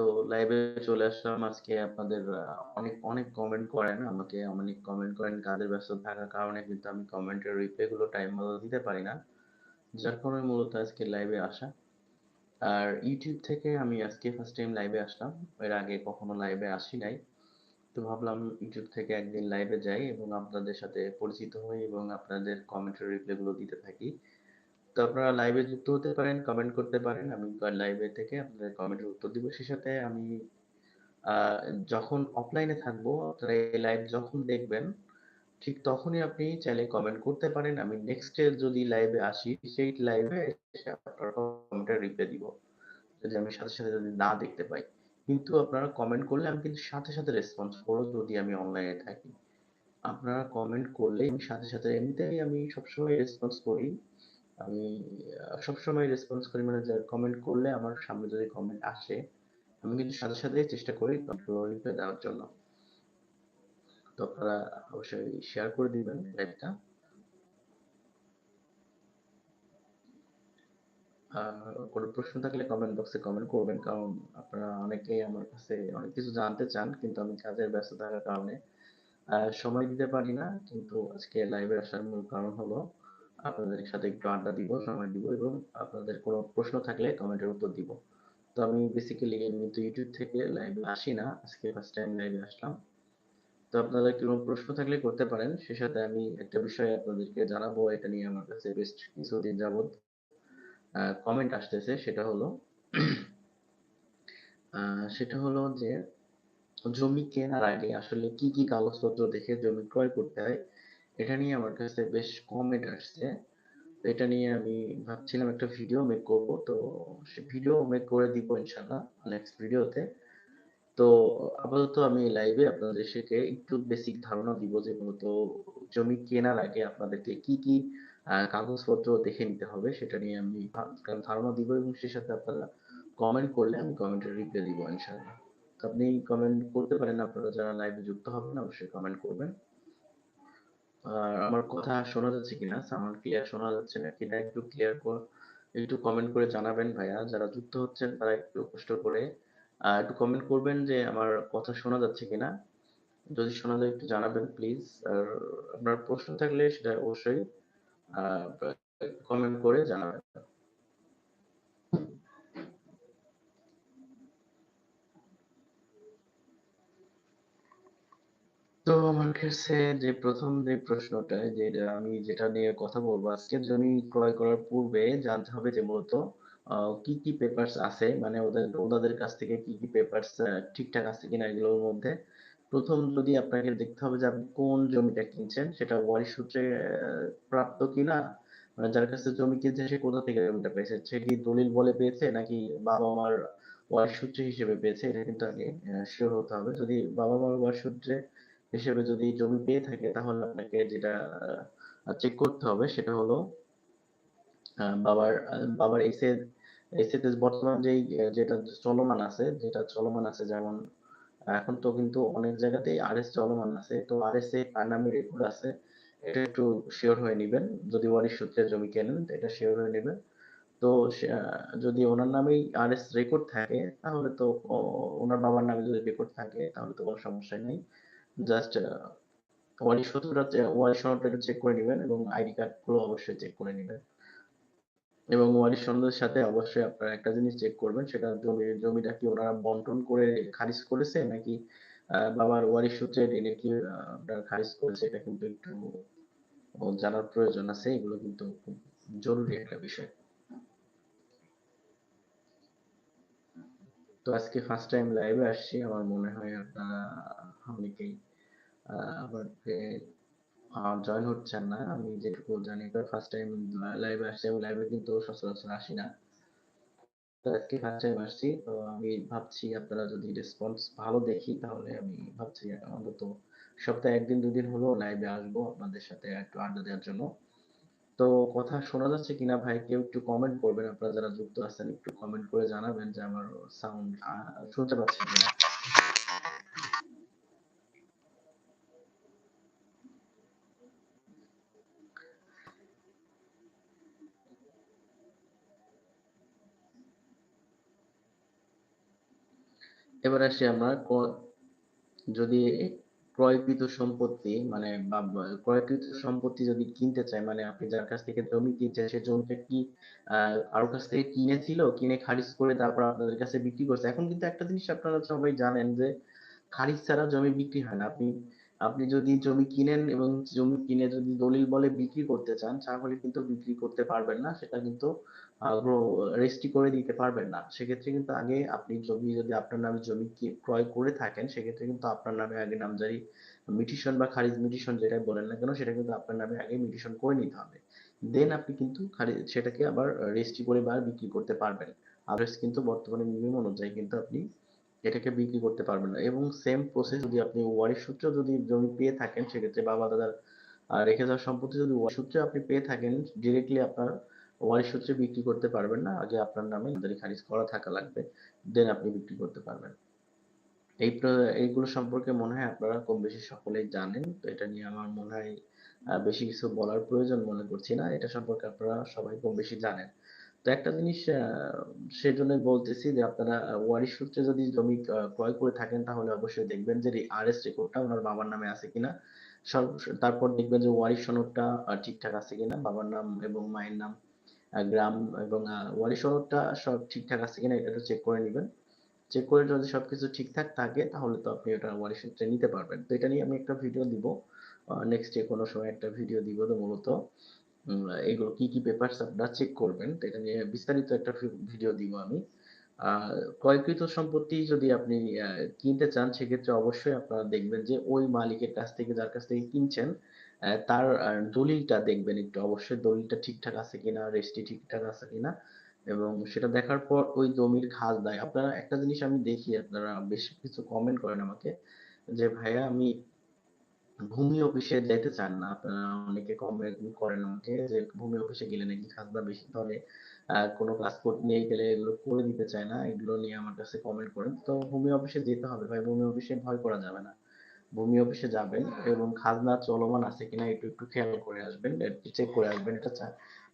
তো লাইভে চলে আসলাম আজকে আপনাদের অনেক, অনেক কমেন্ট করেন আমাকে, অনেক কমেন্ট করেন কাজে ব্যস্ত থাকার কারণে কিন্তু আমি কমেন্টের রিপ্লাই গুলো টাইম মতো দিতে পারি না। যার কারণে মূলত আজকে লাইভে আসা। আর ইউটিউব থেকে আমি আজকে ফার্স্ট টাইম লাইভে আসলাম। এর আগে কখনো লাইভে আসি নাই। তো ভাবলাম ইউটিউব থেকে একদিন লাইভে যাই এবং আপনাদের সাথে পরিচিত হই এবং আপনাদের কমেন্টের রিপ্লাই গুলো দিতে থাকি। আপনারা লাইভে যুক্ত হতে পারেন, কমেন্ট করতে পারেন। আমি লাইভে থেকে আপনাদের কমেন্টের উত্তর দিব। সেই সাথে আমি যখন অফলাইনে থাকব, আপনারা এই লাইভ যখন দেখবেন, ঠিক তখনই আপনি চাইলে কমেন্ট করতে পারেন। আমি নেক্সট যদি লাইভে আসি, সেই লাইভে আপনার কমেন্টের রিপ্লাই দিব। যদি আমি সাথে, সাথে যদি না দেখতে পাই। কিন্তু আপনারা কমেন্ট করলে আমি কিন্তু সাথে, সাথে রেসপন্স করব যদি আমি অনলাইনে থাকি। আপনারা কমেন্ট করলেই আমি সাথে, সাথে এমনিতেই আমি সবসময় রেসপন্স করি। আমি সবসময় রেসপন্স করি মানে যে কমেন্ট করলে আমার সামনে যদি কমেন্ট আসে, আমি কিন্তু সাথে, সাথেই চেষ্টা করি রিপ্লাই দেওয়ার জন্য। তো আপনারা অবশ্যই শেয়ার করে দিবেন লাইভটা। কোন প্রশ্ন থাকলে কমেন্ট বক্সে কমেন্ট করবেন। কারণ আপনারা অনেকেই আমার কাছে অনেক কিছু জানতে চান। কিন্তু আমি কাজের ব্যস্ত থাকার কারণে সময় দিতে পারি না। কিন্তু আজকে লাইভে আসার মূল কারণ হলো আপনাদের সাথে একটু আড্ডা দিব, সময় দিব এবং আপনাদের কোন প্রশ্ন থাকলে কমেন্টের উত্তর দিব। তো আমি বেসিক্যালি এমনিতে ইউটিউব থেকে লাইভে আসি না। আজকে ফার্স্ট টাইম লাইভে আসলাম। তো আপনাদের কোন প্রশ্ন থাকলে করতে পারেন। সেই সাথে আমি একটা বিষয় আপনাদেরকে জানাব। এটা নিয়ে আমার কাছে বেশ কিছুদিন যাবৎ কমেন্ট আসতেছে। সেটা হলো সেটা হলো যে জমি কেনার আগে আসলে কি, কি কাগজপত্র দেখে জমি ক্রয় করতে হয়? এটা নিয়ে আমার কাছে বেশ কমেন্ট আসছে। এটা নিয়ে আমি ভাবছিলাম একটা ভিডিও মেক করব। তো সে ভিডিও মেক করে দিব ইনশাআল্লাহ নেক্সট ভিডিওতে। তো আপাতত আমি লাইভে আপনাদের থেকে একটু বেসিক ধারণা দিব যে মূলত জমি কেনার আগে আপনাদেরকে কি, কি কাগজপত্র দেখে নিতে হবে সেটা নিয়ে আমি ধারণা দিব এবং সেই সাথে আপনারা কমেন্ট করলে আমি কমেন্টের রিপ্লাই দিব। তো আপনি কমেন্ট করতে পারেন আপনারা যারা লাইভে যুক্ত হবেন অবশ্যই কমেন্ট করবেন। আর আমার কথা শোনা যাচ্ছে কিনা? সাউন্ড ক্লিয়ার শোনা যাচ্ছে না কিনা একটু ক্লিয়ার একটু কমেন্ট করে জানাবেন ভাইয়া। যারা যুক্ত হচ্ছেন তারা একটু কষ্ট করে আর একটু কমেন্ট করবেন যে আমার কথা শোনা যাচ্ছে কিনা? যদি শোনা যায় একটু জানাবেন প্লিজ। আর আপনার প্রশ্ন থাকলে সেটা অবশ্যই আহ কমেন্ট করে জানাবেন। তো আমার কাছে যে ১ম যে প্রশ্নটা যে আমি যেটা নিয়ে কথা বলব আজকে জমি ক্রয় করার পূর্বে জানতে হবে যে মূলত আ কি, কি পেপারস আছে মানে ওদের ওনাদের কাছ থেকে কি, কি পেপারস ঠিকঠাক আছে কিনা এগুলোর মধ্যে। ১ম যদি আপনাকে দেখতে হবে যে আপনি কোন জমিটা কিনছেন সেটা ওয়ারিশ সূত্রে আ প্রাপ্ত কিনা। মানে যার কাছে জমি কিনছে সে কোথা থেকে জমিটা পেয়েছে। সে কি দলিল বলে পেয়েছে নাকি বাবা-মার ওয়ারিশ সূত্রে হিসেবে পেয়েছে এটা কিন্তু আগে আ সিওর হতে হবে। যদি বাবা-মার ওয়ারিশ সূত্রে হিসেবে যদি জমি পেয়ে থাকে, তাহলে আপনাকে যেটা চেক করতে হবে সেটা হলো বাবার বাবার এসে এসেতে বর্তমান যেই, যেটা চলমান আছে, যেটা চলমান আছে যেমন, এখন তো কিন্তু অনেক জায়গাতেই আরএস চলমান আছে। তো আরএস এ কার নামে রেকর্ড আছে, এটা একটু সিওর হয়ে নিবেন। যদি ওয়ারিশ সূত্রে জমি কেনেন এটা সিওর হয়ে নিবেন। তো যদি ওনার নামেই আরএস রেকর্ড থাকে, তাহলে তো ওনার বাবার নামে যদি রেকর্ড থাকে, তাহলে তো কোনো সমস্যাই নেই। জাস্ট ওয়ারিশ সূত্রটা ওয়ারিশ সনদটা চেক করে নিবেন এবং আইডি কার্ডগুলো অবশ্যই চেক করে নিবেন। এবং ওয়ারিশ সনদের সাথে অবশ্যই আপনারা একটা জিনিস চেক করবেন, সেটা জমি, জমিটা কি ওনারা বন্টন করে খারিজ করেছে নাকি বাবার ওয়ারিশ সূত্রে ডিনে কি আপনার খারিজ করেছে, এটা কিন্তু একটু জানার প্রয়োজন আছে। এগুলো কিন্তু খুব জরুরি একটা বিষয়। তো আজকে ফার্স্ট টাইম লাইভে আসছি। আমার মনে হয় আপনারা অনেকেই আমাকে জয়েন হচ্ছেন না। আমি যেটুকু জানি ফার্স্ট টাইম লাইভে আসছি এবং লাইভে কিন্তু সচরাচর আসি না। আজকে ফার্স্ট টাইম আসছি। তো আমি ভাবছি আপনারা যদি রেসপন্স ভালো দেখি, তাহলে আমি ভাবছি অন্তত সপ্তাহে ১ দিন ২ দিন হলেও লাইভে আসব আপনাদের সাথে একটু আড্ডা দেওয়ার জন্য। তো কথা শোনা যাচ্ছে কিনা ভাই, কেউ একটু কমেন্ট করবেন। আপনারা যারা যুক্ত আছেন, একটু কমেন্ট করে জানাবেন যে আমার সাউন্ড শুনতে পাচ্ছেন কিনা? এবার আসি আমরা যদি ক্রয়কৃত সম্পত্তি মানে ক্রয়কৃত সম্পত্তি যদি কিনতে চায় মানে আপনি যার কাছ থেকে জমি কিনছেন, সে জমিটা কি কারও কাছ থেকে কিনেছিল, কিনে খারিজ করে তারপর আপনাদের কাছে বিক্রি করছে? এখন কিন্তু একটা জিনিস আপনারা সবাই জানেন যে, খারিজ ছাড়া জমি বিক্রি হয় না। আপনি আপনি যদি জমি কিনেন এবং জমি কিনে যদি দলিল বলে বিক্রি করতে চান, তাহলে কিন্তু বিক্রি করতে পারবেন না। সেটা কিন্তু রেজিস্ট্রি করে দিতে পারবেন না। সেক্ষেত্রে কিন্তু আগে আপনি জমি, যদি আপনার নামে জমি ক্রয় করে থাকেন, সেক্ষেত্রে কিন্তু আপনার নামে আগে নামজারি, মিটিশন বা খারিজ মিটিশন যেটাই বলেন না কেন, সেটা কিন্তু আপনার নামে আগে মিটিশন করে নিতে হবে। দেন আপনি কিন্তু সেটাকে আবার রেজিস্ট্রি করে বা বিক্রি করতে পারবেন। আদার্স কিন্তু বর্তমানে নিয়ম অনুযায়ী কিন্তু আপনি এটাকে বিক্রি করতে পারবেন না। এবং সেম প্রসেস যদি আপনি ওয়ারিশ সূত্রে যদি জমি পেয়ে থাকেন, সেক্ষেত্রে বাবা দাদার রেখে যাওয়া সম্পত্তি যদি ওয়ারিশ সূত্রে আপনি পেয়ে থাকেন ডিরেক্টলি আপনার ওয়ারিশ সূত্রে বিক্রি করতে পারবেন না। আগে আপনার নামে নামজারি খারিজ করা থাকা লাগবে দেন আপনি বিক্রি করতে পারবেন। এই এইগুলো সম্পর্কে মনে হয় আপনারা কম বেশি সকলেই জানেন, তো এটা নিয়ে আমার মনে হয় বেশি কিছু বলার প্রয়োজন মনে করছি না। এটা সম্পর্কে আপনারা সবাই কম বেশি জানেন। তো একটা জিনিস সেজন্য বলতেছি যে আপনারা ওয়ারিশ সূত্রে যদি জমি ক্রয় করে থাকেন, তাহলে অবশ্যই দেখবেন যে আর আরএস রেকর্ডটা ওনার বাবার নামে আছে কিনা। তারপর দেখবেন যে ওয়ারিশ সনদটা ঠিকঠাক আছে কিনা। বাবার নাম এবং মায়ের নাম গ্রাম এবং ওয়ারিশ সনদটা সব ঠিকঠাক আছে কিনা এটা চেক করে নেবেন। চেক করে যদি সবকিছু ঠিকঠাক থাকে, তাহলে তো আপনি ওটা ওয়ারিশ সূত্রে নিতে পারবেন। তো এটা নিয়ে আমি একটা ভিডিও দিব। নেক্সট ডে কোনো সময় একটা ভিডিও দিব তো মূলত। এগুলো কি কি পেপারস আপনারা চেক করবেন, তো এটা নিয়ে বিস্তারিত একটা ভিডিও দিব আমি। ক্রয়কৃত সম্পত্তি যদি আপনি কিনতে চান, সেক্ষেত্রে অবশ্যই আপনারা দেখবেন যে ওই মালিকের কাছ থেকে, যার কাছ থেকে কিনছেন তার দলিলটা দেখবেন একটু। অবশ্যই দলিলটা ঠিকঠাক আছে কিনা, রেজিস্ট্রি ঠিকঠাক আছে কিনা এবং সেটা দেখার পর ওই জমির খাজনায় আপনারা একটা জিনিস আমি দেখি, আপনারা বেশ কিছু কমেন্ট করেন আমাকে যে, ভাইয়া, আমি ভূমি অফিসে যেতে চান না। আপনারা অনেকে কমেন্ট করেন আমাকে যে, ভূমি অফিসে গেলে নাকি খাজনা বেশি ধরে? কোনো পাসপোর্ট নিয়ে গেলে এগুলো করে দিতে চায় না। এগুলো নিয়ে আমার কাছে কমেন্ট করেন। তো ভূমি অফিসে যেতে হবে। ভাই, ভূমি অফিসে ভয় করা যাবে না। ভূমি অফিসে যাবেন এবং খাজনা চলমান আছে কিনা একটু একটু খেয়াল করে আসবেন চেক করে আসবেন। এটা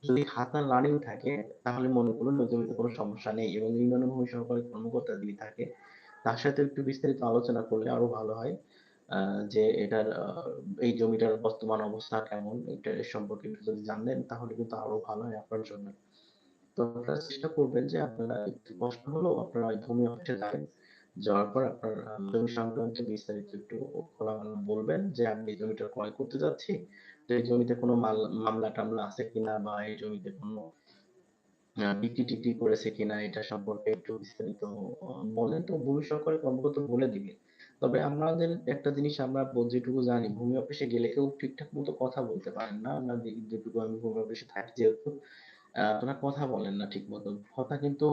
যদি খাতা রানিং থাকে, তাহলে মনে করুন জমিতে কোনো সমস্যা নেই এবং ইউনিয়ন ভূমি সহকারী কর্মকর্তা যদি থাকে, তার সাথে একটু বিস্তারিত আলোচনা করলে আরও ভালো হয় যে এটার এই জমিটার বর্তমান অবস্থা কেমন, এটা সম্পর্কে যদি জানেন তাহলে কিন্তু আরও ভালো হয় আপনার জন্য। তো আপনারা চেষ্টা করবেন যে আপনারা একটু কষ্ট হলেও আপনারা ভূমি অফিসে যাবেন। যাওয়ার পর আপনার জমি সংক্রান্ত বিস্তারিত একটু বলবেন যে আমি এই জমিটা ক্রয় করতে যাচ্ছি তো এই জমিতে কোনো মাল, মামলা টামলা আছে কিনা বা এই জমিতে কোনো বিক্রি টিক্রি করেছে কিনা এটা সম্পর্কে একটু বিস্তারিত বলেন। তো ভূমি সহকারী কর্মকর্তা বলে দিবে। তবে আমাদের একটা জিনিস আমরা যেটুকু জানি, ভূমি অফিসে গেলে কেউ ঠিকঠাক মতো কথা বলতে পারেন না। আমরা যেটুকু আমি ভূমি অফিসে থাকি যেহেতু আপনারা কথা বলেন না ঠিক মতো কথা কিন্তু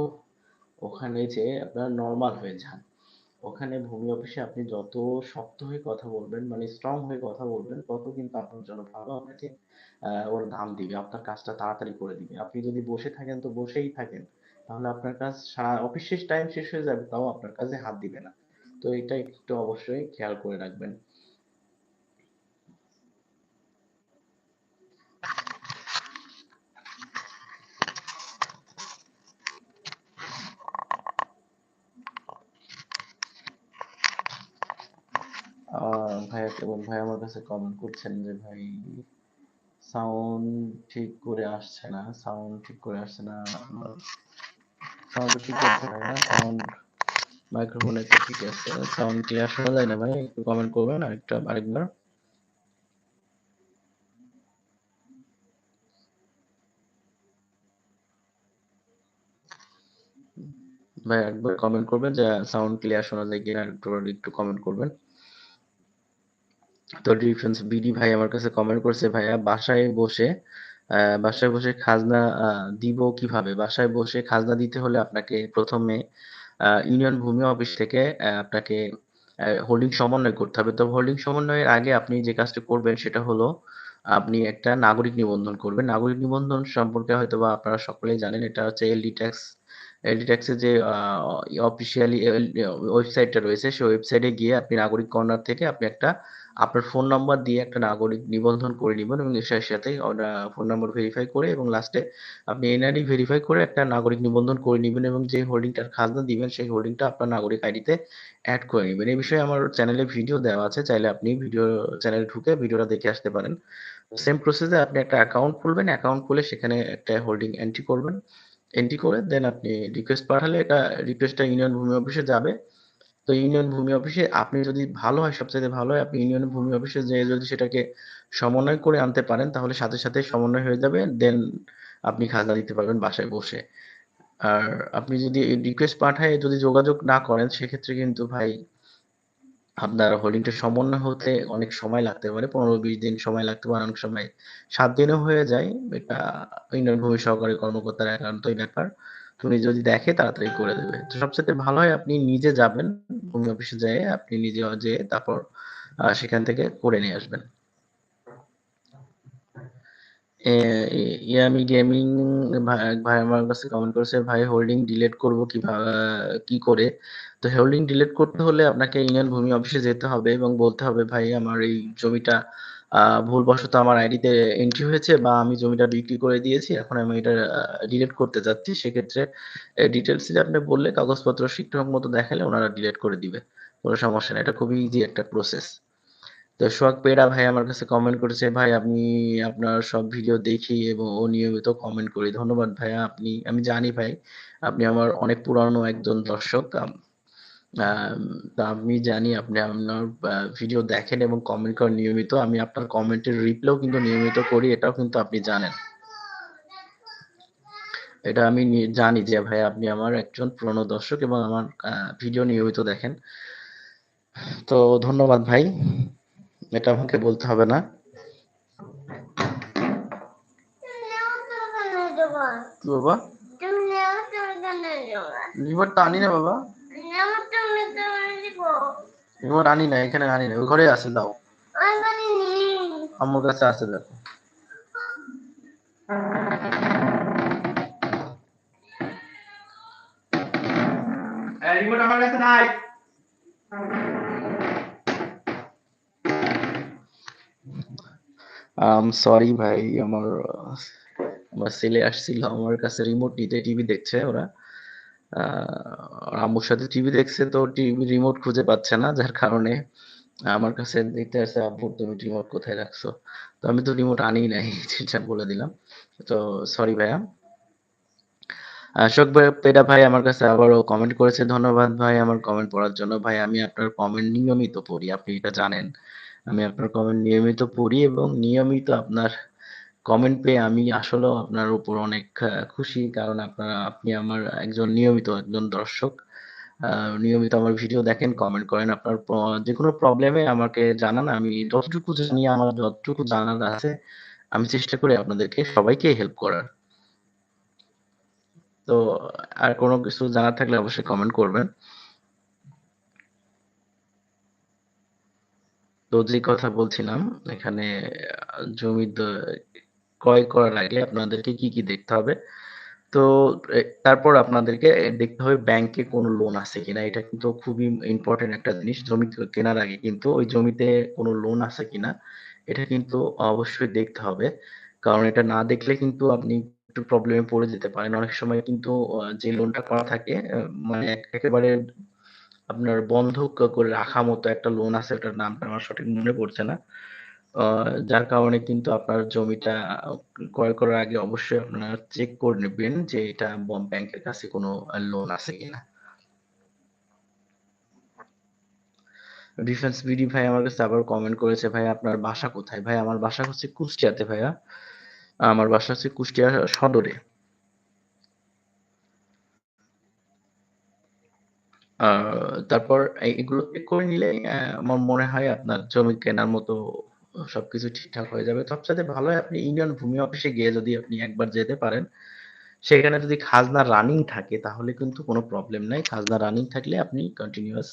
ওখানে যে আপনার নর্মাল হয়ে যান ওখানে ভূমি অফিসে আপনি যত শক্ত হয়ে কথা বলবেন মানে স্ট্রং হয়ে কথা বলবেন, তত কিন্তু আপনার জন্য ভালো আপনাকে ওর দাম দিবে, আপনার কাজটা তাড়াতাড়ি করে দিবে। আপনি যদি বসে থাকেন, তো বসেই থাকেন। তাহলে আপনার কাজ সারা অফিস শেষ টাইম শেষ হয়ে যাবে, তাও আপনার কাজে হাত দিবে না। তো এটা একটু অবশ্যই খেয়াল করে রাখবেন। ভাইয়া এবং ভাই আমার কাছে কমেন্ট করছেন যে, ভাই সাউন্ড ঠিক করে আসছে না সাউন্ড ঠিক করে আসছে না সাউন্ড ঠিক করতে হয় না সাউন্ড মাইক্রোফোনে তো ঠিক আছে সাউন্ড ক্লিয়ার শোনা যায় না ভাই, একটু কমেন্ট করবেন আরেকটা, আরেকবার। ভাই, একবার কমেন্ট করবেন যে সাউন্ড ক্লিয়ার শোনা যায় কিনা একটু একটু কমেন্ট করবেন। বিডি ভাই আমার কাছে কমেন্ট করছে, ভাইয়া, বাসায় বসে বাসায় বসে খাজনা দিব কীভাবে? বাসায় বসে খাজনা দিতে হলে আপনাকে প্রথমে ইউনিয়ন ভূমি অফিস থেকে আপনাকে হোল্ডিং সমন্বয় করতে হবে। তো হোল্ডিং সমন্বয়ের আগে আপনি যে কাজটি করবেন সেটা হলো, আপনি একটা নাগরিক নিবন্ধন করবেন। নাগরিক নিবন্ধন সম্পর্কে হয়তো বা আপনারা সকলেই জানেন, এটা হচ্ছে এলডি ট্যাক্স এডিট্যাক্সের যে আ অফিসিয়ালি ওয়েবসাইটটা রয়েছে, সেই ওয়েবসাইটে গিয়ে আপনি নাগরিক কর্নার থেকে আপনি একটা আপনার ফোন নাম্বার দিয়ে একটা নাগরিক নিবন্ধন করে নিবেন এবং এর সাথে ফোন নাম্বার ভেরিফাই করে এবং লাস্টে আপনি এনআইডি ভেরিফাই করে একটা নাগরিক নিবন্ধন করে নিবেন এবং যে হোল্ডিংটার খাজনা দিবেন সেই হোল্ডিংটা আপনার নাগরিক আইডিতে অ্যাড করে নিবেন। এই বিষয়ে আমার চ্যানেলে ভিডিও দেওয়া আছে। চাইলে আপনি ভিডিও চ্যানেলে ঢুকে ভিডিওটা দেখে আসতে পারেন। সেম প্রসেসে আপনি একটা অ্যাকাউন্ট খুলবেন। অ্যাকাউন্ট খুলে সেখানে একটা হোল্ডিং এন্ট্রি করবেন। এন্ট্রি করে দেন আপনি রিকোয়েস্ট পাঠালে এটা রিকোয়েস্টটা ইউনিয়ন ভূমি অফিসে যাবে। তো ইউনিয়ন ভূমি অফিসে আপনি যদি ভালো হয় সবচাইতে ভালো হয় আপনি ইউনিয়ন ভূমি অফিসে যেয়ে যদি সেটাকে সমন্বয় করে আনতে পারেন তাহলে সাথে, সাথে সমন্বয় হয়ে যাবে। দেন আপনি খাজনা দিতে পারবেন বাসায় বসে। আর আপনি যদি রিকোয়েস্ট পাঠায় যদি যোগাযোগ না করেন সেক্ষেত্রে কিন্তু ভাই আপনার হোল্ডিংটা সমন্বয় হতে অনেক সময় লাগতে পারে। ১৫-২০ দিন সময় লাগতে পারে, অনেক সময় সাত দিনও হয়ে যায়। এটা ইউনিয়ন ভূমি সহকারী কর্মকর্তার একান্তই ব্যাপার। তো উনি যদি দেখে তাড়াতাড়ি করে দেবে। তো সবচাইতে ভালো হয় আপনি নিজে যাবেন, ভূমি অফিসে যেয়ে আপনি নিজে যেয়ে তারপর সেখান থেকে করে নিয়ে আসবেন। ইয়ামি গেমিং ভাই আমার কাছে কমেন্ট করেছে, "ভাই হোল্ডিং ডিলিট করব কিভা কি করে?" তো হোল্ডিং ডিলিট করতে হলে আপনাকে ইউনিয়ন ভূমি অফিসে যেতে হবে এবং বলতে হবে, "ভাই আমার এই জমিটা ভুলবশত আমার আইডিতে এন্ট্রি হয়েছে বা আমি জমিটা বিক্রি করে দিয়েছি। এখন আমি এটা ডিলিট করতে চাচ্ছি।" সেক্ষেত্রে এ আপনি বললে কাগজপত্র ঠিকঠাক মতো দেখালে ওনারা ডিলিট করে দিবে। কোন সমস্যা নেই এটা খুবই ইজি একটা প্রসেস। তো সোহাগ পেড়া ভাই আমার কাছে কমেন্ট করেছে, "ভাই আমি আপনার সব ভিডিও দেখি এবং ও নিয়মিত কমেন্ট করি।" ধন্যবাদ ভাইয়া। আপনি আমি জানি ভাই আপনি আমার অনেক পুরানো একজন দর্শক। আম জানি আপনি আপনার ভিডিও দেখেন এবং কমেন্ট করেন নিয়মিত। আমি আপনার কমেন্টের রিপ্লাইও কিন্তু নিয়মিত করি। এটাও কিন্তু আপনি জানেন। এটা আমি জানি যে ভাই আপনি আমার একজন পুরনো দর্শক এবং আমার ভিডিও নিয়মিত দেখেন। তো ধন্যবাদ ভাই। এটা আমাকে বলতে হবে না। বাবা? তো না বাবা। রিমোট আনি না, এখানে আনি না। ওই ঘরেই আছে দাও। আম্মুর কাছে আছে দেখো। রিমোট আমার কাছে নাই। আম সরি ভাই আমার আমার ছেলে আসছিল আমার কাছে রিমোট নিতে টিভি দেখছে ওরা। আম্মুর সাথে টিভি দেখছে তো টিভি রিমোট খুঁজে পাচ্ছে না। যার কারণে আমার কাছে দেখতে আসছে, "আব্বু তুমি রিমোট কোথায় রাখছো?" তো আমি তো রিমোট আনিই নাই সেটা বলে দিলাম। তো সরি ভাইয়া। ভাই পেডা ভাই আমার কাছে আবারও কমেন্ট করেছে। ধন্যবাদ ভাই আমার কমেন্ট পড়ার জন্য। ভাই আমি আপনার কমেন্ট নিয়মিত পড়ি। আপনি এটা জানেন। আমি আপনার কমেন্ট নিয়মিত পড়ি এবং নিয়মিত আপনার কমেন্ট পেয়ে আমি আসলেও আপনার উপর অনেক খুশি। কারণ আপনারা আপনি আমার একজন নিয়মিত একজন দর্শক। নিয়মিত আমার ভিডিও দেখেন, কমেন্ট করেন। আপনার প যেকোনো প্রবলেমে আমাকে জানান। আমি যতটুকু জানি আমার যতটুকু জানার আছে আমি চেষ্টা করি আপনাদেরকে সবাইকে হেল্প করার। তো আর কোনো কিছু জানার থাকলে অবশ্যই কমেন্ট করবেন। তো যে কথা বলছিলাম এখানে আ জমি দ ক্রয় করার আগে আপনাদেরকে কি, কি দেখতে হবে? তো তারপর আপনাদেরকে দেখতে হবে ব্যাংকে কোন লোন আছে কিনা। এটা কিন্তু খুবই ইম্পোর্টেন্ট একটা জিনিস। জমি কেনার আগে কিন্তু ওই জমিতে কোন লোন আছে কিনা এটা কিন্তু অবশ্যই দেখতে হবে। কারণ এটা না দেখলে কিন্তু আপনি একটু প্রবলেমে পড়ে যেতে পারেন। অনেক সময় কিন্তু যে লোনটা করা থাকে মানে একেবারে আপনার বন্ধক করে রাখা মতো একটা লোন আছে ওটার নামটা আমার সঠিক মনে পড়ছে না। যার কারণে কিন্তু আপনার জমিটা ক্রয় করার আগে অবশ্যই আপনারা চেক করে নিবেন যে এটা ব্যাংকের কাছে কোন লোন আছে কিনা। ডিফেন্স বিডি ভাই আমার কাছে আবার কমেন্ট করেছে, "ভাই আপনার বাসা কোথায়?" ভাই আমার বাসা হচ্ছে কুষ্টিয়াতে ভাইয়া। আমার বাসা হচ্ছে কুষ্টিয়া সদরে। তারপর এগুলো করে নিলে আমার মনে হয় আপনার জমি কেনার মতো সবকিছু ঠিকঠাক হয়ে যাবে। সবচাইতে ভালো আপনি ইউনিয়ন ভূমি অফিসে গিয়ে যদি আপনি একবার যেতে পারেন, সেখানে যদি খাজনা রানিং থাকে তাহলে কিন্তু কোন প্রবলেম নাই। খাজনা রানিং থাকলে আপনি কন্টিনিউয়াস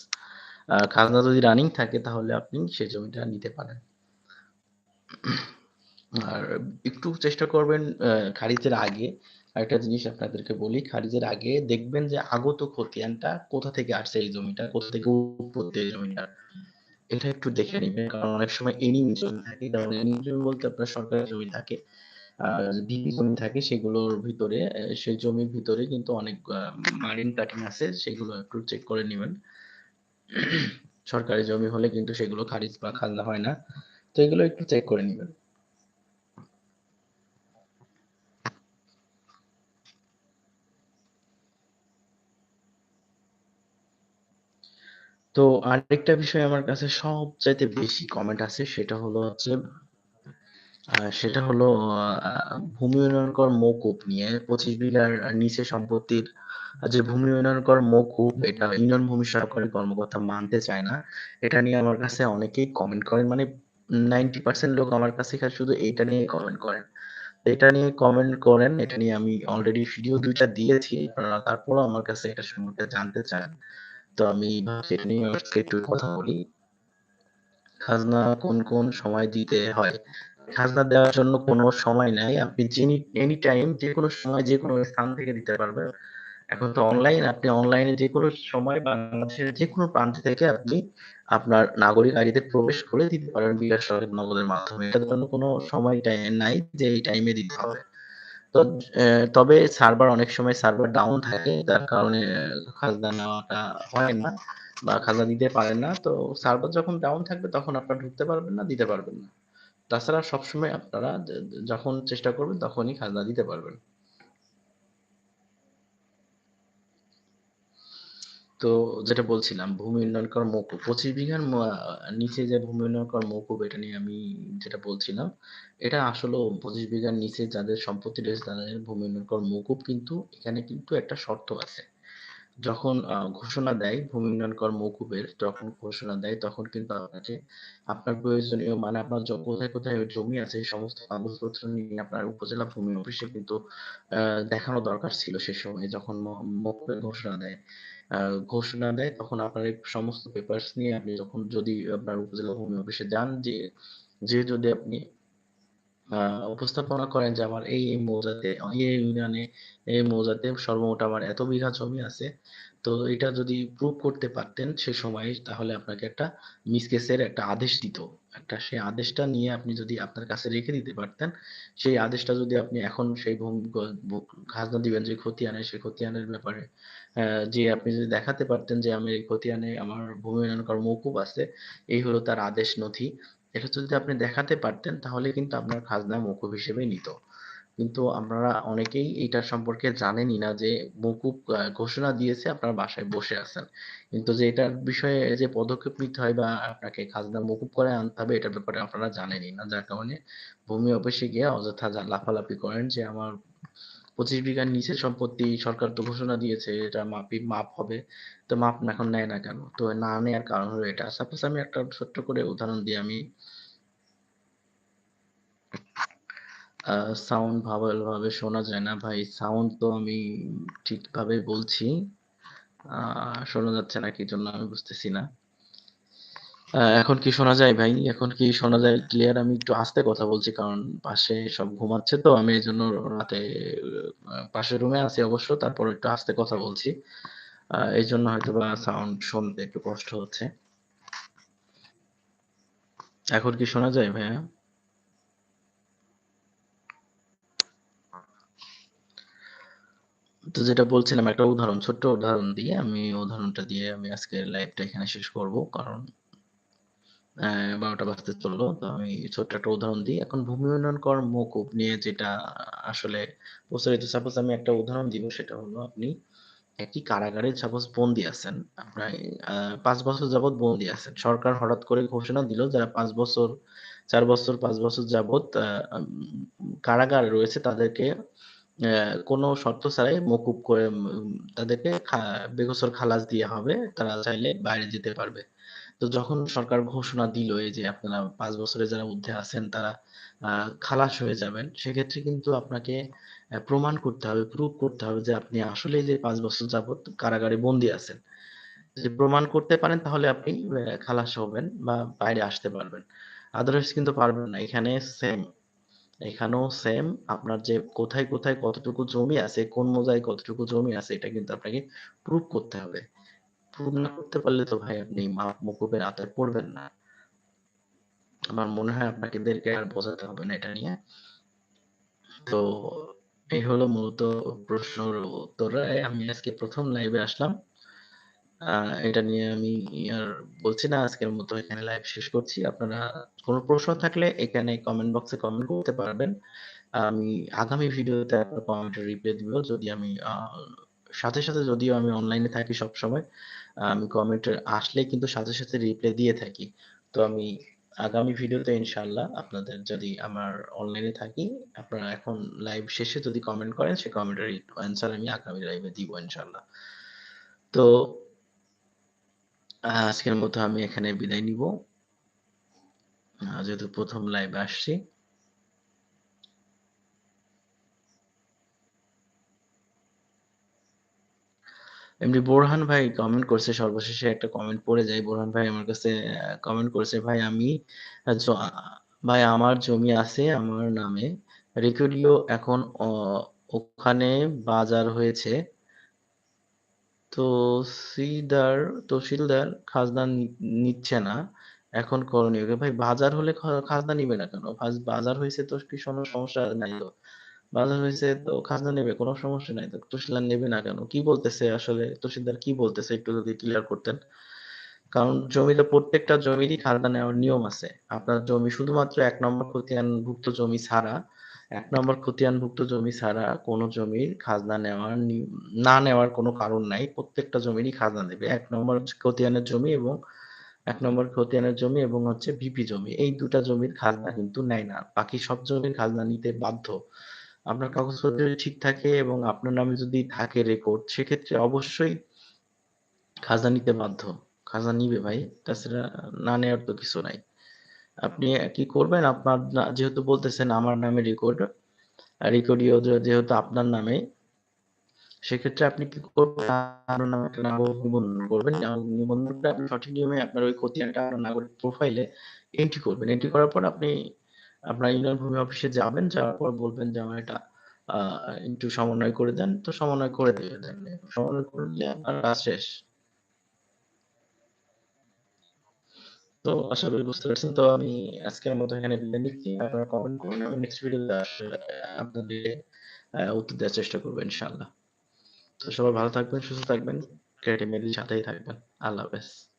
খাজনা যদি রানিং থাকে তাহলে আপনি সেই জমিটা নিতে পারেন। আর একটু চেষ্টা করবেন খারিজের আগে আরেকটা জিনিস আপনাদেরকে বলি, খারিজের আগে দেখবেন যে আগত খতিয়ানটা কোথা থেকে আসছে এই জমিটা, কোথা থেকে উৎপত্তি এই জমিটার। এটা একটু দেখে নেবেন, কারণ অনেক সময় এনিমি জমি থাকে। কারণ এনিমি জমি বলতে আপনার সরকারি জমি থাকে। ডিবি জমি থাকে সেগুলোর ভিতরে সেই জমির ভিতরে কিন্তু অনেক মারিন কাটিং আছে, সেগুলো একটু চেক করে নেবেন সরকারি জমি হলে কিন্তু সেগুলো খারিজ বা খাজনা হয় না। তো এগুলো একটু চেক করে নিবেন। তো আরেকটা বিষয় আমার কাছে সবচাইতে বেশি কমেন্ট আছে সেটা হলো হচ্ছে সেটা হলো ভূমি উন্নয়ন কর মওকুফ নিয়ে ২৫ বিঘার নিচে সম্পত্তির যে ভূমি উন্নয়ন কর মওকুফ এটা ইউনিয়ন ভূমি সরকারি কর্মকর্তা মানতে চায় না। এটা নিয়ে আমার কাছে অনেকেই কমেন্ট করেন। মানে 90% লোক আমার কাছে শুধু এটা নিয়ে কমেন্ট করেন। এটা নিয়ে কমেন্ট করেন, এটা নিয়ে আমি অলরেডি ভিডিও দুইটা দিয়েছি। তারপরেও আমার কাছে এটা সম্পর্কে জানতে চান। তো আমি এটা নিয়ে একটু কথা বলি। খাজনা কোন, কোন সময় দিতে হয়? খাজনা দেওয়ার জন্য কোনো সময় নাই। আপনি যিনি এনি টাইম যেকোনো সময় যেকোনো স্থান থেকে দিতে পারবেন। এখন তো অনলাইন, আপনি অনলাইনে যেকোনো সময় বাংলাদেশের যেকোনো প্রান্ত থেকে আপনি আপনার নাগরিক আইডিতে প্রবেশ করে দিতে পারেন বিকাশ নগদের মাধ্যমে। এটার জন্য কোনো সময় নাই যে এই টাইমে দিতে হবে। তো তবে সার্ভার অনেক সময় সার্ভার ডাউন থাকে। তার কারণে খাজনা নেওয়াটা হয় না বা খাজনা দিতে পারেন না। তো সার্ভার যখন ডাউন থাকবে তখন আপনারা ঢুকতে পারবেন না, দিতে পারবেন না। তাছাড়া সবসময় আপনারা যখন চেষ্টা করবেন তখনই খাজনা দিতে পারবেন। তো যেটা বলছিলাম ভূমি উন্নয়ন কর মওকুফ ২৫ বিঘার নিচে যে ভূমি উন্নয়ন কর মওকুফ এটা নিয়ে আমি যেটা বলছিলাম, এটা আসলেও ২৫ বিঘার নিচে যাদের সম্পত্তি রয়েছে তাদের ভূমি উন্নয়ন কর মওকুফ কিন্তু এখানে কিন্তু একটা শর্ত আছে। যখন আ ঘোষণা দেয় ভূমি উন্নয়ন কর মওকুফের যখন ঘোষণা দেয় তখন কিন্তু আপনাকে আপনার প্রয়োজনীয় মানে আপনার কোথায়, কোথায় জমি আছে এই সমস্ত কাগজপত্র নিয়ে আপনার উপজেলা ভূমি অফিসে কিন্তু আ দেখানো দরকার ছিল সে সময় যখন ম ঘোষণা দেয়। ঘোষণা দেয় তখন আপনার এই সমস্ত পেপারস নিয়ে আপনি যখন যদি আপনার উপজেলা ভূমি অফিসে যান যে যেয়ে যদি আপনি উপস্থাপনা করেন যে আমার এই, মৌজাতে এই, ইউনিয়নে এই মৌজাতে সর্বমোট আমার এত বিঘা জমি আছে। তো এটা যদি প্রুভ করতে পারতেন সে সময়ে তাহলে আপনাকে একটা মিসকেসের একটা আদেশ দিত। একটা সেই আদেশটা নিয়ে আপনি যদি আপনার কাছে রেখে দিতে পারতেন, সেই আদেশটা যদি আপনি এখন সেই খাজনা দিবেন যে খতিয়ানের সেই খতিয়ানের ব্যাপারে যে আপনি যদি দেখাতে পারতেন যে আমি এই খতিয়ানে আমার ভূমি উন্নয়ন কর মওকুফ আছে। এই হলো তার আদেশ নথি। এটা যদি আপনি দেখাতে পারতেন, তাহলে কিন্তু আপনার খাজনা মওকুফ হিসেবেই নিত। কিন্তু আপনারা অনেকেই এইটা সম্পর্কে জানেনই না যে আ ঘোষণা দিয়েছে, আপনার বাসায় বসে আছেন। কিন্তু যে এটার বিষয়ে যে পদক্ষেপ নিতে হয় বা আপনাকে খাজনা মওকুফ করে আনতে হবে, এটার ব্যাপারে আপনারা জানেনই না। যার কারণে ভূমি অফিসে গিয়ে অযথা লাফালাফি করেন যে আমার ২৫ বিঘার নিচের সম্পত্তি সরকার তো ঘোষণা দিয়েছে, এটা মাপি মাপ হবে। তো মাপ এখন নেয় না কেন? তো না নেয়ার কারণ হলো এটা। সাপোজ আমি একটা ছোট্ট করে উদাহরণ দিই আমি সাউন্ড ভালোভাবে শোনা যায় না ভাই। সাউন্ড তো আমি ঠিকভাবে বলছি। শোনা যাচ্ছে না, কি জন্য আমি বুঝতেছি না। এখন কি শোনা যায় ভাই? এখন কি শোনা যায় ক্লিয়ার? আমি একটু আস্তে কথা বলছি কারণ পাশে সব ঘুমাচ্ছে তো আমি এজন্য রাতে পাশের রুমে আছি অবশ্য তারপরও একটু আস্তে কথা বলছি। আ এজন্য হয়তোবা সাউন্ড শুনতে একটু কষ্ট হচ্ছে। এখন কি শোনা যায় ভাইয়া? তো যেটা বলছিলাম একটা উদাহরণ, ছোট্ট উদাহরণ দিয়ে আমি উদাহরণটা দিয়ে আমি আজকের লাইভটা এখানে শেষ করব। কারণ ১২টা বাজতে চলল। তো আমি ছোট্ট একটা উদাহরণ দিই। এখন ভূমি উন্নয়ন কর মওকুফ নিয়ে যেটা আসলে প্রচলিত সাপোজ আমি একটা উদাহরণ দিব সেটা হলো আপনি একই কারাগারে সাপোজ বন্দী আছেন। আপনার ৫ বছর যাবৎ বন্দী আছেন। সরকার হঠাৎ করে ঘোষণা দিল যারা পাঁচ বছর, চার বছর, পাঁচ বছর যাবৎ কারাগারে রয়েছে তাদেরকে কোনো শর্ত ছাড়াই মকুব করে তাদেরকে বেকসুর খালাস দেয়া হবে। তারা চাইলে বাইরে যেতে পারবে। তো যখন সরকার ঘোষণা দিল এই যে আপনারা ৫ বছরের যারা ঊর্ধ্বে আছেন তারা খালাস হয়ে যাবেন। সেক্ষেত্রে কিন্তু আপনাকে প্রমাণ করতে হবে, প্রুভ করতে হবে যে আপনি আসলেই যে ৫ বছর যাবৎ কারাগারে বন্দী আছেন। যদি প্রমাণ করতে পারেন তাহলে আপনি খালাস হবেন বা বাইরে আসতে পারবেন। আদারওয়াইজ কিন্তু পারবেন না। এখানে সেম। এখানেও সেম আপনার যে কোথায়, কোথায় কতটুকু জমি আছে, কোন মৌজায় কতটুকু জমি আছে এটা কিন্তু আপনাকে প্রুভ করতে হবে। প্রুভ না করতে পারলে তো ভাই আপনি মাপ মকুবের আওতায় পড়বেন না। আমার মনে হয় আপনাদেরকে আর বোঝাতে হবে না এটা নিয়ে। তো এই হলো মূলত প্রশ্নের উত্তরে আমি আজকে ১ম লাইভে আসলাম। এটা নিয়ে আমি আর বলছি না, আজকের মতো এখানে লাইভ শেষ করছি। আপনারা কোন প্রশ্ন থাকলে এখানে কমেন্ট বক্সে কমেন্ট করতে পারবেন। আমি আগামী ভিডিওতে আপনার কমেন্টের রিপ্লাই দিব। যদি আমি আ সাথে, সাথে যদিও আমি অনলাইনে থাকি সবসময়। আমি কমেন্ট আসলে কিন্তু সাথে, সাথে রিপ্লাই দিয়ে থাকি। তো আমি আগামী ভিডিওতে ইনশাআল্লাহ আপনাদের যদি আমার অনলাইনে থাকি, আপনারা এখন লাইভ শেষে যদি কমেন্ট করেন সেই কমেন্টের অ্যান্সার আমি আগামী লাইভে দিব ইনশাআল্লাহ। তো আজকের মতো আমি এখানে বিদায় নিব। যেহেতু প্রথম লাইভে আসছি। এমনি বোরহান ভাই কমেন্ট করছে সর্বশেষে একটা কমেন্ট পড়ে যাই। বোরহান ভাই আমার কাছে কমেন্ট করেছে, "ভাই আমি ভাই আমার জমি আছে আমার নামে। রেকর্ডিও এখন ওখানে বাজার হয়েছে। তো সিদার তহসিলদার খাজনা নিচ্ছে না। এখন করণীয় কি?" ভাই বাজার হলে খাজনা নিবে না কেন? বাজার হয়েছে তো কি সমস্যা নাই তো। বাজার হইছে তো খাজনা নেবে, কোন সমস্যা নাই। তহসিলদার নেবে না কেন? কি বলতেছে আসলে তহসিলদার কি বলতেছে একটু যদি ক্লিয়ার করতেন। কারণ জমিতে প্রত্যেকটা জমিরই খাজনা নেওয়ার নিয়ম আছে। আপনার জমি শুধুমাত্র ১ নম্বর খতিয়ানভুক্ত জমি ছাড়া ১ নম্বর খতিয়ানভুক্ত জমি ছাড়া কোন জমির খাজনা নেওয়ার না নেওয়ার কোন কারণ নাই। প্রত্যেকটা জমিরই খাজনা দেবে। এক নম্বর খতিয়ানের জমি এবং এক নম্বর খতিয়ানের জমি এবং হচ্ছে ভিপি জমি। এই দুটা জমির খাজনা কিন্তু নেয় না। বাকি সব জমির খাজনা নিতে বাধ্য। আপনার কাগজপত্র ঠিক থাকে এবং আপনার নামে যদি থাকে রেকর্ড সেক্ষেত্রে অবশ্যই খাজনা নিতে বাধ্য। খাজনা নিবে ভাই। তাছাড়া না নেওয়ার তো কিছু নাই। আপনি কি করবেন আপনার যেহেতু বলতেছেন আমার নামে রেকর্ড, রেকর্ডিও যেহেতু আপনার নামে সেক্ষেত্রে আপনি কি করবেন একটা। নিবন্ধনটা আপনি সঠিক নিয়মে আপনার ওই খতিয়ানটা আপনার নাগরিক প্রোফাইলে এন্ট্রি করবেন। এন্ট্রি করার পর আপনি আপনার ইউনিয়ন ভূমি অফিসে যাবেন। যাওয়ার পর বলবেন যে আমার এটা একটু সমন্বয় করে দেন। তো সমন্বয় করে দিবে। সমন্বয় করে দিলে আপনার কাজ শেষ। তো আশা করি বুঝতে পারছেন। তো আমি আজকের মতো এখানে বিদায় নিচ্ছি। আপনারা কমেন্ট করুন। আমি নেক্সট ভিডিওতে আপনাদের উত্তর দেওয়ার চেষ্টা করব ইনশাআল্লাহ। তো সবাই ভালো থাকবেন, সুস্থ থাকবেন। ক্রিয়েটিভ সাথেই থাকবেন। আল্লাহ হাফেজ।